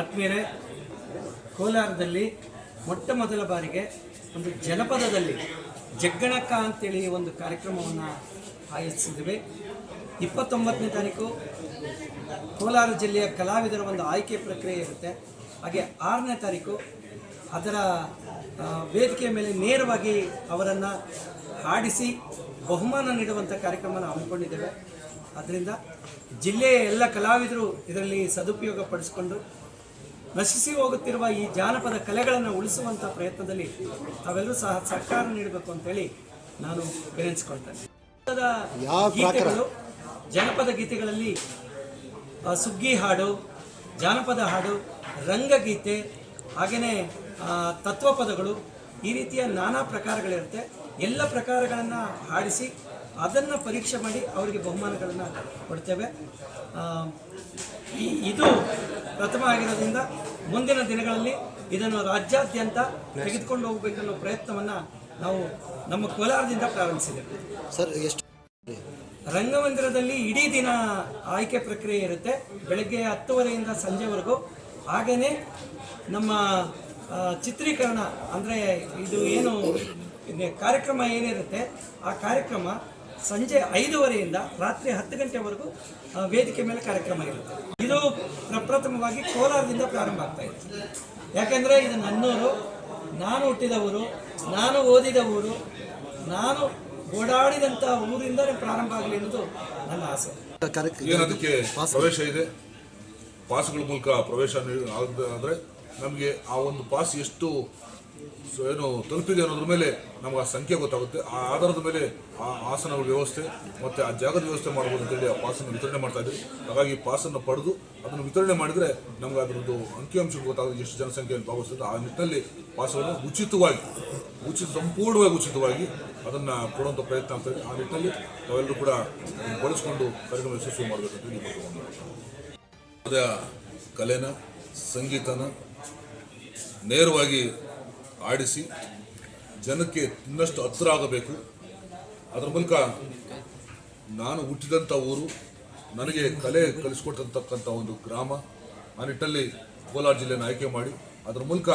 ಆತ್ಮೀಯರೇ, ಕೋಲಾರದಲ್ಲಿ ಮೊಟ್ಟ ಮೊದಲ ಬಾರಿಗೆ ಒಂದು ಜನಪದದಲ್ಲಿ ಜಗ್ಗಣಕ್ಕ ಅಂತೇಳಿ ಒಂದು ಕಾರ್ಯಕ್ರಮವನ್ನು ಆಯೋಜಿಸಿದ್ವಿ ಇಪ್ಪತ್ತೊಂಬತ್ತನೇ ತಾರೀಕು ಕೋಲಾರ ಜಿಲ್ಲೆಯ ಕಲಾವಿದರ ಒಂದು ಆಯ್ಕೆ ಪ್ರಕ್ರಿಯೆ ಇರುತ್ತೆ. ಹಾಗೆ ಆರನೇ ತಾರೀಕು ಅದರ ವೇದಿಕೆಯ ಮೇಲೆ ನೇರವಾಗಿ ಅವರನ್ನು ಹಾಡಿಸಿ ಬಹುಮಾನ ನೀಡುವಂಥ ಕಾರ್ಯಕ್ರಮನ ಹಮ್ಮಿಕೊಂಡಿದ್ದೇವೆ. ಅದರಿಂದ ಜಿಲ್ಲೆಯ ಎಲ್ಲ ಕಲಾವಿದರು ಇದರಲ್ಲಿ ಸದುಪಯೋಗ ಪಡಿಸಿಕೊಂಡು ನಶಿಸಿ ಹೋಗುತ್ತಿರುವ ಈ ಜಾನಪದ ಕಲೆಗಳನ್ನು ಉಳಿಸುವಂಥ ಪ್ರಯತ್ನದಲ್ಲಿ ತಾವೆಲ್ಲರೂ ಸಹ ಸರ್ಕಾರ ನೀಡಬೇಕು ಅಂತೇಳಿ ನಾನು ವಿನಂತಿಸ್ಕೊಳ್ತೇನೆ. ಗೀತೆಗಳು ಜನಪದ ಗೀತೆಗಳಲ್ಲಿ ಸುಗ್ಗಿ ಹಾಡು ಜಾನಪದ ಹಾಡು ರಂಗಗೀತೆ ಹಾಗೆಯೇ ತತ್ವಪದಗಳು ಈ ರೀತಿಯ ನಾನಾ ಪ್ರಕಾರಗಳಿರುತ್ತೆ. ಎಲ್ಲ ಪ್ರಕಾರಗಳನ್ನು ಹಾಡಿಸಿ ಅದನ್ನು ಪರೀಕ್ಷೆ ಮಾಡಿ ಅವರಿಗೆ ಬಹುಮಾನಗಳನ್ನು ಕೊಡ್ತೇವೆ. ಈ ಇದು ಪ್ರಥಮ ಆಗಿರೋದ್ರಿಂದ ಮುಂದಿನ ದಿನಗಳಲ್ಲಿ ಇದನ್ನು ರಾಜ್ಯಾದ್ಯಂತ ತೆಗೆದುಕೊಂಡು ಹೋಗಬೇಕನ್ನೋ ಪ್ರಯತ್ನವನ್ನು ನಾವು ನಮ್ಮ ಕೋಲಾರದಿಂದ ಪ್ರಾರಂಭಿಸಿದ್ದೇವೆ. ಸರ್ ಎಷ್ಟು ರಂಗಮಂದಿರದಲ್ಲಿ ಇಡೀ ದಿನ ಆಯ್ಕೆ ಪ್ರಕ್ರಿಯೆ ಇರುತ್ತೆ. ಬೆಳಗ್ಗೆ ಹತ್ತುವರೆಯಿಂದ ಸಂಜೆವರೆಗೂ. ಹಾಗೆಯೇ ನಮ್ಮ ಚಿತ್ರೀಕರಣ ಅಂದರೆ ಇದು ಏನು ಕಾರ್ಯಕ್ರಮ ಏನಿರುತ್ತೆ ಆ ಕಾರ್ಯಕ್ರಮ ಸಂಜೆ ಐದೂವರೆಯಿಂದ ರಾತ್ರಿ ಹತ್ತು ಗಂಟೆವರೆಗೂ ಆ, ವೇದಿಕೆ ಮೇಲೆ ಕಾರ್ಯಕ್ರಮ ಇರುತ್ತೆ. ಇದು ಪ್ರಪ್ರಥಮವಾಗಿ ಕೋಲಾರದಿಂದ ಪ್ರಾರಂಭ ಆಗ್ತಾ ಇತ್ತು. ಯಾಕೆಂದರೆ ಇದು ನನ್ನೂರು ನಾನು ಹುಟ್ಟಿದ ಊರು ನಾನು ಓದಿದ ಊರು ನಾನು ಓಡಾಡಿದಂಥ ಊರಿಂದಲೇ ಪ್ರಾರಂಭ ಆಗಲಿ ಅನ್ನೋದು ನನ್ನ ಆಸೆ. ಏನದಕ್ಕೆ ಪ್ರವೇಶ ಇದೆ? ಪಾಸ್ಗಳ ಮೂಲಕ ಪ್ರವೇಶ ಆದರೆ ಆಗ್- ನಮಗೆ ಆ ಒಂದು ಪಾಸ್ ಎಷ್ಟು ಸೊ ಏನು ತಲುಪಿದೆ ಅನ್ನೋದ್ರ ಮೇಲೆ ನಮ್ಗೆ ಆ ಸಂಖ್ಯೆ ಗೊತ್ತಾಗುತ್ತೆ. ಆ ಆಧಾರದ ಮೇಲೆ ಆ ಆಸನಗಳ ವ್ಯವಸ್ಥೆ ಮತ್ತೆ ಆ ಜಾಗದ ವ್ಯವಸ್ಥೆ ಮಾಡ್ಬೋದು ಅಂತೇಳಿ ಆ ಪಾಸನ್ನು ವಿತರಣೆ ಮಾಡ್ತಾ ಇದ್ವಿ. ಹಾಗಾಗಿ ಪಾಸನ್ನು ಪಡೆದು ಅದನ್ನು ವಿತರಣೆ ಮಾಡಿದ್ರೆ ನಮ್ಗೆ ಅದರದ್ದು ಅಂಕಿಅಂಶ ಗೊತ್ತಾಗುತ್ತೆ ಎಷ್ಟು ಜನಸಂಖ್ಯೆಯನ್ನು ಭಾಗವಹಿಸುತ್ತೆ. ಆ ನಿಟ್ಟಿನಲ್ಲಿ ಪಾಸವನ್ನು ಉಚಿತವಾಗಿ, ಉಚಿತ, ಸಂಪೂರ್ಣವಾಗಿ ಉಚಿತವಾಗಿ ಅದನ್ನು ಕೊಡುವಂಥ ಪ್ರಯತ್ನ ಆಗ್ತದೆ ಆ ನಿಟ್ಟಿನಲ್ಲಿ ನಾವೆಲ್ಲರೂ ಕೂಡ ಬಳಸಿಕೊಂಡು ಕಾರ್ಯಕ್ರಮ ಯಶಸ್ವಿ ಅದ ಕಲೆನ, ಸಂಗೀತನ ನೇರವಾಗಿ ಆಡಿಸಿ ಜನಕ್ಕೆ ಇನ್ನಷ್ಟು ಹತ್ತಿರ ಆಗಬೇಕು ಅದರ ಮೂಲಕ ನಾನು ಹುಟ್ಟಿದಂಥ ಊರು, ನನಗೆ ಕಲೆ ಕಲಿಸ್ಕೊಟ್ಟಂತಕ್ಕಂಥ ಒಂದು ಗ್ರಾಮ, ಆ ನಿಟ್ಟಲ್ಲಿ ಕೋಲಾರ ಜಿಲ್ಲೆಯನ್ನು ಆಯ್ಕೆ ಮಾಡಿ, ಅದರ ಮೂಲಕ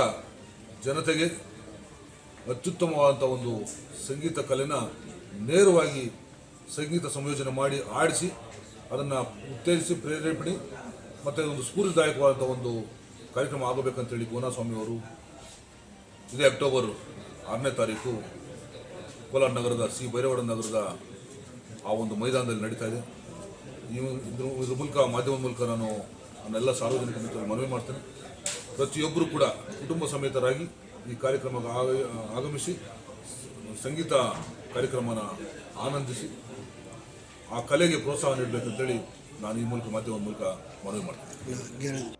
ಜನತೆಗೆ ಅತ್ಯುತ್ತಮವಾದಂಥ ಒಂದು ಸಂಗೀತ ಕಲೆನ ನೇರವಾಗಿ ಸಂಗೀತ ಸಂಯೋಜನೆ ಮಾಡಿ ಆಡಿಸಿ, ಅದನ್ನು ಉತ್ತೇಜಿಸಿ, ಪ್ರೇರೇಪಣೆ, ಮತ್ತು ಒಂದು ಸ್ಫೂರ್ತಿದಾಯಕವಾದಂಥ ಒಂದು ಕಾರ್ಯಕ್ರಮ ಆಗಬೇಕಂತೇಳಿ ಗೋನಾಸ್ವಾಮಿ ಅವರು ಇದೇ ಅಕ್ಟೋಬರ್ ಆರನೇ ತಾರೀಕು ಕೋಲಾರ ನಗರದ ಸಿ ಭೈರವಾಡ ನಗರದ ಆ ಒಂದು ಮೈದಾನದಲ್ಲಿ ನಡೀತಾ ಇದೆ. ನೀವು ಇದ್ರ ಇದ್ರ ಮೂಲಕ, ಮಾಧ್ಯಮದ ಮೂಲಕ ನಾನು ನನ್ನೆಲ್ಲ ಸಾರ್ವಜನಿಕ ಮಿತ್ರರು ಮನವಿ ಮಾಡ್ತೇನೆ. ಪ್ರತಿಯೊಬ್ಬರು ಕೂಡ ಕುಟುಂಬ ಸಮೇತರಾಗಿ ಈ ಕಾರ್ಯಕ್ರಮಕ್ಕೆ ಆಗಮಿಸಿ, ಸಂಗೀತ ಕಾರ್ಯಕ್ರಮನ ಆನಂದಿಸಿ, ಆ ಕಲೆಗೆ ಪ್ರೋತ್ಸಾಹ ನೀಡಬೇಕಂತೇಳಿ ನಾನು ಈ ಮೂಲಕ, ಮಾಧ್ಯಮದ ಮೂಲಕ ಮನವಿ ಮಾಡ್ತೇನೆ.